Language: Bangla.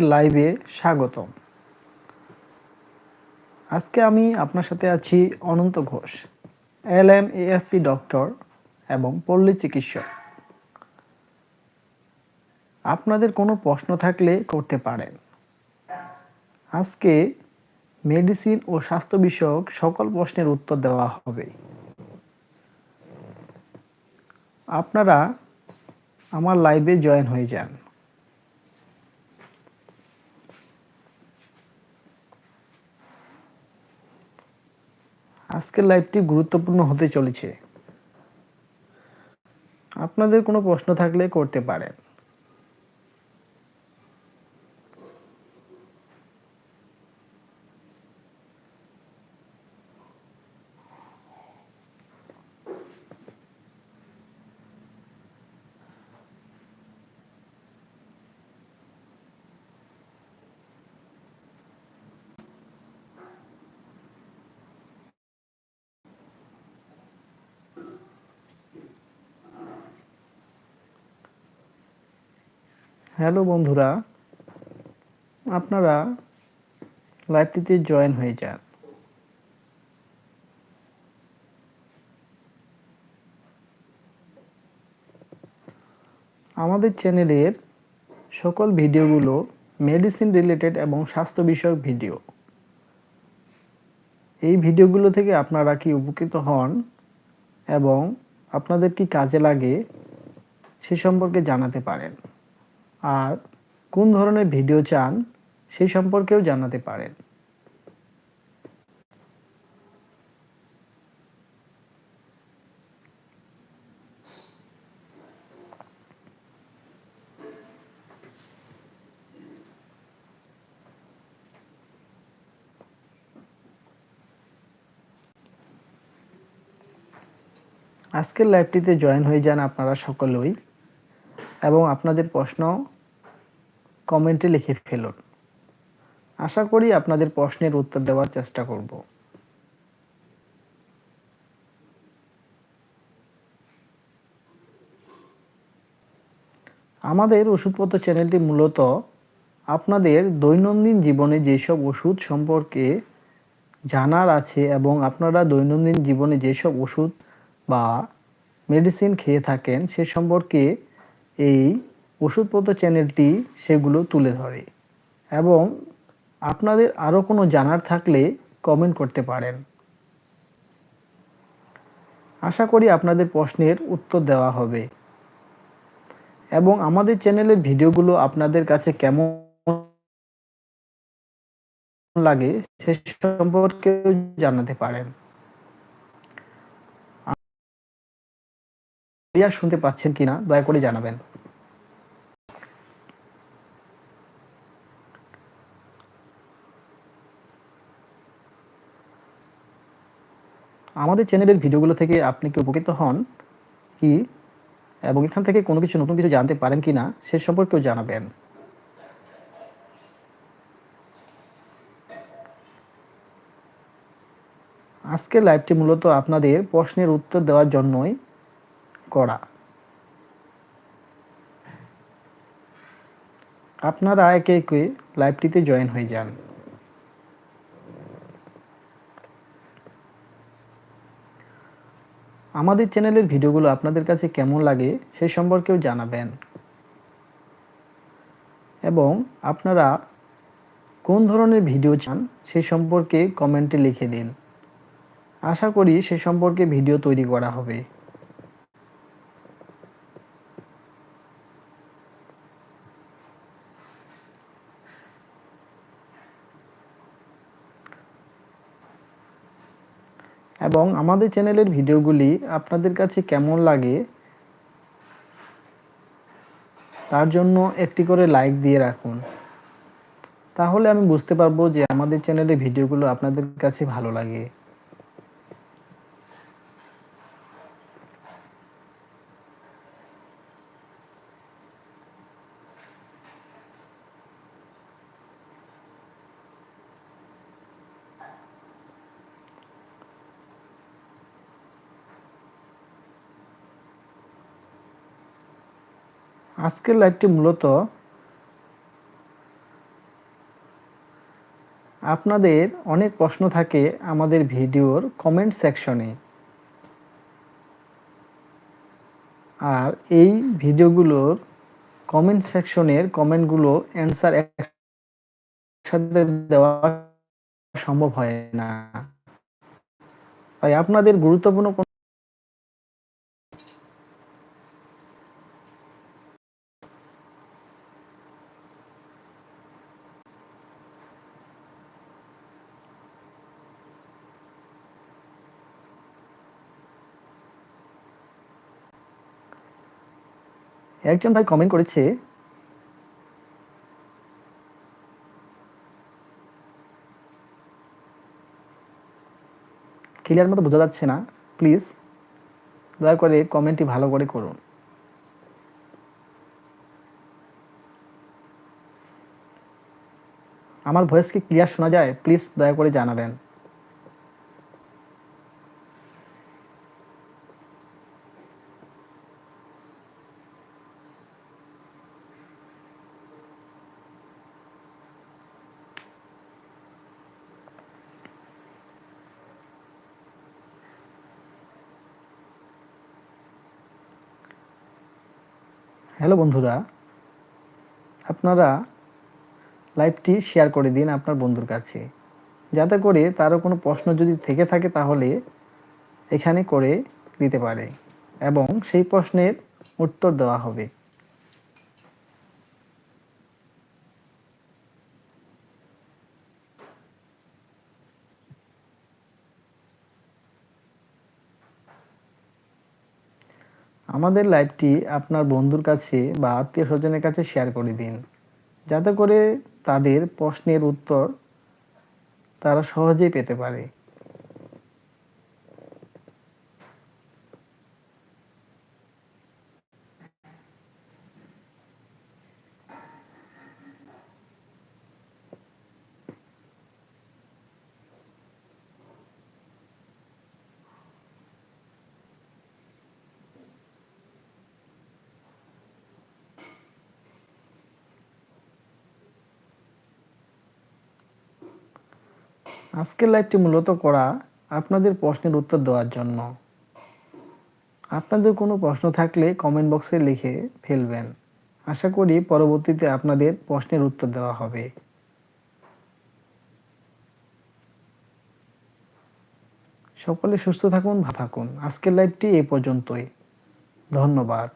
লাইভে স্বাগতম। আজকে আমি আপনার সাথে আছি Ananta Ghosh, L M AFP doctor এবং পল্লী চিকিৎসক। আপনাদের কোনো প্রশ্ন থাকলে করতে পারেন। আজকে মেডিসিন ও স্বাস্থ্য বিষয়ক সকল প্রশ্নের উত্তর দেওয়া হবে। আপনারা আমার লাইভে জয়েন হয়ে যান। আজকের লাইভটি গুরুত্বপূর্ণ হতে চলেছে। আপনাদের কোনো প্রশ্ন থাকলে করতে পারেন। হ্যালো বন্ধুরা, আপনারা লাইভটিতে জয়েন হয়ে যান। আমাদের চ্যানেলের সকল ভিডিওগুলো মেডিসিন রিলেটেড এবং স্বাস্থ্য বিষয়ক ভিডিও। এই ভিডিওগুলো থেকে আপনারা কি উপকৃত হন এবং আপনাদের কি কাজে লাগে সে সম্পর্কে জানাতে পারেন। আর কোন ধরনের ভিডিও চান সেই সম্পর্কেও জানাতে পারেন। আজকের লাইভটিতে জয়েন হয়ে যান আপনারা সকলেই। এবং আপনাদের প্রশ্ন কমেন্টে লিখে ফেলুন। আশা করি আপনাদের প্রশ্নের উত্তর দেওয়ার চেষ্টা করব। আমাদের ওষুধপত্র চ্যানেলটি মূলত আপনাদের দৈনন্দিন জীবনে যেসব ওষুধ সম্পর্কে জানার আছে এবং আপনারা দৈনন্দিন জীবনে যেসব ওষুধ বা মেডিসিন খেয়ে থাকেন সে সম্পর্কে এই ওষুধপত্র চ্যানেলটি সেগুলো তুলে ধরে এবং আপনাদের আরও কোনো জানার থাকলে কমেন্ট করতে পারেন। আশা করি আপনাদের প্রশ্নের উত্তর দেওয়া হবে। এবং আমাদের চ্যানেলের ভিডিওগুলো আপনাদের কাছে কেমন লাগে সে সম্পর্কে জানাতে পারেন। ক্লিয়ার শুনতে পাচ্ছেন কিনা, দয়া করে জানাবেন। আমাদের চ্যানেলের ভিডিওগুলো থেকে আপনি কি উপকৃত হন? কি? এবং এখান থেকে কোনো কিছু, নতুন কিছু জানতে পারেন কি না সে সম্পর্কেও জানাবেন। আজকের লাইভটি মূলত আপনাদের প্রশ্নের উত্তর দেওয়ার জন্যই করা। আপনারা একে একে লাইভটিতে জয়েন হয়ে যান। আমাদের চ্যানেলের ভিডিওগুলো আপনাদের কাছে কেমন লাগে সে সম্পর্কেও জানাবেন। এবং আপনারা কোন ধরনের ভিডিও চান সে সম্পর্কে কমেন্টে লিখে দিন। আশা করি সে সম্পর্কে ভিডিও তৈরি করা হবে। এবং আমাদের চ্যানেলের ভিডিওগুলি আপনাদের কাছে কেমন লাগে, তার জন্য একটি করে লাইক দিয়ে রাখুন। তাহলে আমি বুঝতে পারব যে আমাদের চ্যানেলের ভিডিওগুলো আপনাদের কাছে ভালো লাগে। আজকের লাইভটি মূলত আপনাদের অনেক প্রশ্ন থাকে আমাদের ভিডিওর কমেন্ট সেকশনে আর এই ভিডিওগুলোর কমেন্ট সেকশনের কমেন্টগুলো অ্যান্সার একসাথে দেওয়া সম্ভব হয় না। তাই আপনাদের গুরুত্বপূর্ণ একজন ভাই কমেন্ট করেছে ক্লিয়ার মতো বোঝা যাচ্ছে না প্লিজ দয়া করে কমেন্টটি ভালো করে করুন। আমার ভয়েস কি ক্লিয়ার শোনা যায়? প্লিজ দয়া করে জানাবেন। হ্যালো বন্ধুরা, আপনারা লাইভটি শেয়ার করে দিন আপনার বন্ধুর কাছে। যাতে করে তারও কোনো প্রশ্ন যদি থেকে থাকে তাহলে এখানে করে দিতে পারে এবং সেই প্রশ্নের উত্তর দেওয়া হবে। আমাদের লাইভটি আপনার বন্ধুর কাছে বা আত্মীয় স্বজনের কাছে শেয়ার করে দিন। যাতে করে তাদের প্রশ্নের উত্তর তারা সহজেই পেতে পারে। আজকের লাইভটি মূলত করা আপনাদের প্রশ্নের উত্তর দেওয়ার জন্য। আপনাদের কোনো প্রশ্ন থাকলে কমেন্ট বক্সে লিখে ফেলবেন। আশা করি পরবর্তীতে আপনাদের প্রশ্নের উত্তর দেওয়া হবে। সকলে সুস্থ থাকুন থাকুন। আজকের লাইভটি এ পর্যন্তই। ধন্যবাদ।